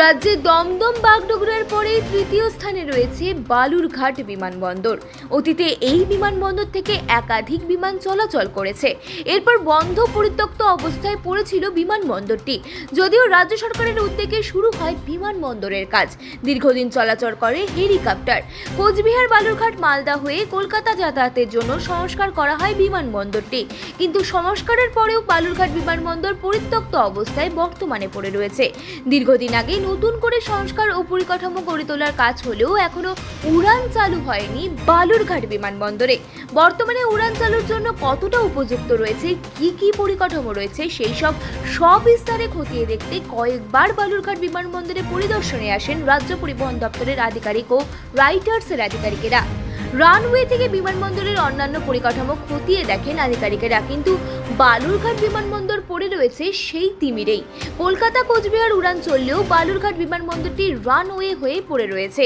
রাজ্যে দমদম বাগডোগরার পরেই তৃতীয় স্থানে রয়েছে বালুরঘাট বিমানবন্দর। অতীতে এই বিমানবন্দর থেকে একাধিক বিমান চলাচল করেছে। এরপর বন্ধ পরিত্যক্ত অবস্থায় পড়েছিল বিমানবন্দরটি। যদিও রাজ্য সরকারের উদ্যোগে শুরু হয় বিমানবন্দরের কাজ। দীর্ঘদিন চলাচল করে হেলিকপ্টার। কোচবিহার, বালুরঘাট, মালদা হয়ে কলকাতা যাতায়াতের জন্য সংস্কার করা হয় বিমানবন্দরটি। কিন্তু সংস্কারের পরেও বালুরঘাট বিমানবন্দর পরিত্যক্ত অবস্থায় বর্তমানে পড়ে রয়েছে। দীর্ঘদিন আগে নতুন করে সংস্কার ও পরিকাঠামো গড়ে তোলার কাজ হলেও এখনও উড়ান চালু হয়নি বালুরঘাট বিমানবন্দরে। বর্তমানে উড়ান চালুর জন্য কতটা উপযুক্ত রয়েছে, কি কি পরিকাঠামো রয়েছে, সেই সব সবিস্তারে খতিয়ে দেখতে কয়েকবার বালুরঘাট বিমানবন্দরে পরিদর্শনে আসেন রাজ্য পরিবহন দপ্তরের আধিকারিক ও রাইটার্সের আধিকারিকেরা। রানওয়ে থেকে বিমানবন্দরের অন্যান্য পরিকাঠামো খতিয়ে দেখেন আধিকারিকেরা, কিন্তু বালুরঘাট বিমানবন্দর পড়ে রয়েছে সেই তিমিরেই। কলকাতা, কোচবিহার, উড়ান চললেও বালুরঘাট বিমানবন্দরটি রানওয়ে হয়ে পড়ে রয়েছে।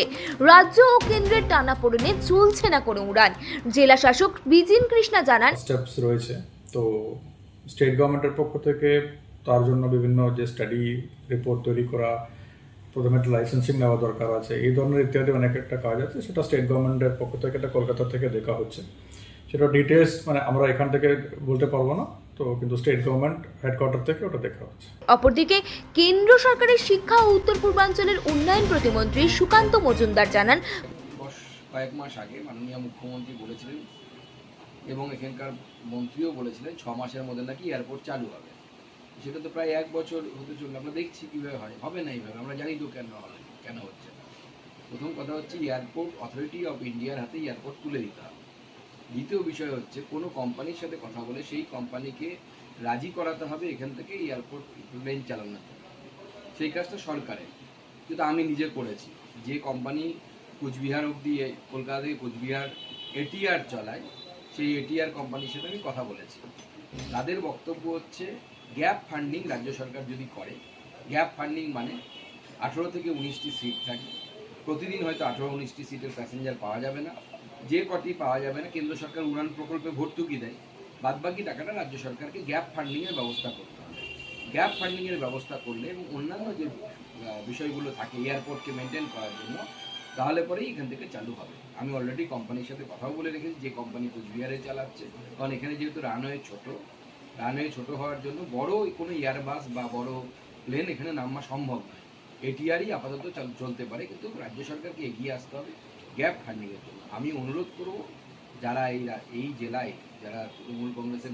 রাজ্য ও কেন্দ্রের টানাপোড়েনে চলছে না কোনো উড়ান। জেলা শাসক বিজিন কৃষ্ণা জানান স্টেপস রয়েছে। তো স্টেট গভর্নমেন্টের পক্ষ থেকে তার জন্য বিভিন্ন যে স্টাডি রিপোর্ট তৈরি করা, প্রথমে একটা লাইসেন্সিং নেওয়া দরকার আছে। এই ধরনের ইত্যাদি অনেক একটা কাজ আছে, সেটা স্টেট গভর্নমেন্টের পক্ষ থেকে, এটা কলকাতা থেকে দেখা হচ্ছে। সেটা ডিটেলস মানে আমরা এখান থেকে বলতে পারব না। তো কিন্তু স্টেট গভর্নমেন্ট হেডকোয়ার্টার থেকে ওটা দেখা হচ্ছে। অপরদিকে কেন্দ্র সরকারের শিক্ষা ও উত্তর পূর্বাঞ্চলের উন্নয়ন প্রতিমন্ত্রী সুকান্ত মজুমদার জানান বস কয়েক মাস আগে মাননীয় মুখ্যমন্ত্রী বলেছিলেন এবং এখানকার মন্ত্রীও বলেছিলেন ছ মাসের মধ্যে নাকি এয়ারপোর্ট চালু হবে। সেটা তো প্রায় এক বছর হতে চলল। আমরা দেখছি কীভাবে হয়। হবে না এইভাবে? আমরা জানি তো কেন হবে কেন হচ্ছে প্রথম কথা হচ্ছে এয়ারপোর্ট অথরিটি অফ ইন্ডিয়ার হাতে এয়ারপোর্ট তুলে দিতে হবে। দ্বিতীয় বিষয় হচ্ছে, কোনো কোম্পানির সাথে কথা বলে সেই কোম্পানিকে রাজি করাতে হবে, এখান থেকে এয়ারপোর্ট প্লেন জন্য। সেই কাজটা সরকারের। কিন্তু আমি নিজে করেছি। যে কোম্পানি কোচবিহার অবধি, কলকাতা থেকে কোচবিহার এটিআর চালায়, সেই এটিআর কোম্পানির সাথে আমি কথা বলেছি। তাদের বক্তব্য হচ্ছে গ্যাপ ফান্ডিং রাজ্য সরকার যদি করে গ্যাপ ফান্ডিং মানে আঠেরো থেকে উনিশটি সিট থাকে। প্রতিদিন হয়তো আঠেরো উনিশটি সিটের প্যাসেঞ্জার পাওয়া যাবে না। যে কটি পাওয়া যাবে না, কেন্দ্র সরকার উড়ান প্রকল্পে ভর্তুকি দেয়, বাদবাকি টাকাটা রাজ্য সরকারকে গ্যাপ ফান্ডিংয়ের ব্যবস্থা করতে হবে। গ্যাপ ফান্ডিংয়ের ব্যবস্থা করলে এবং অন্যান্য যে বিষয়গুলো থাকে এয়ারপোর্টকে মেনটেন করার জন্য, তাহলে পরেই এখান থেকে চালু হবে। আমি অলরেডি কোম্পানির সাথে কথাও বলে রেখেছি, যে কোম্পানি কোচবিহারে চালাচ্ছে, কারণ এখানে যেহেতু রানওয়ে ছোট রানওয়ে ছোট হওয়ার জন্য বড় কোনো এয়ারবাস বা বড় প্লেন এখানে নামা সম্ভব নয়। এটিআরই আপাতত চলতে পারে, কিন্তু রাজ্য সরকারকে এগিয়ে আসতে হবে। গ্যাপ ফান্ডিংয়ের জন্য আমি অনুরোধ করব যারা এই এই জেলায় যারা তৃণমূল কংগ্রেসের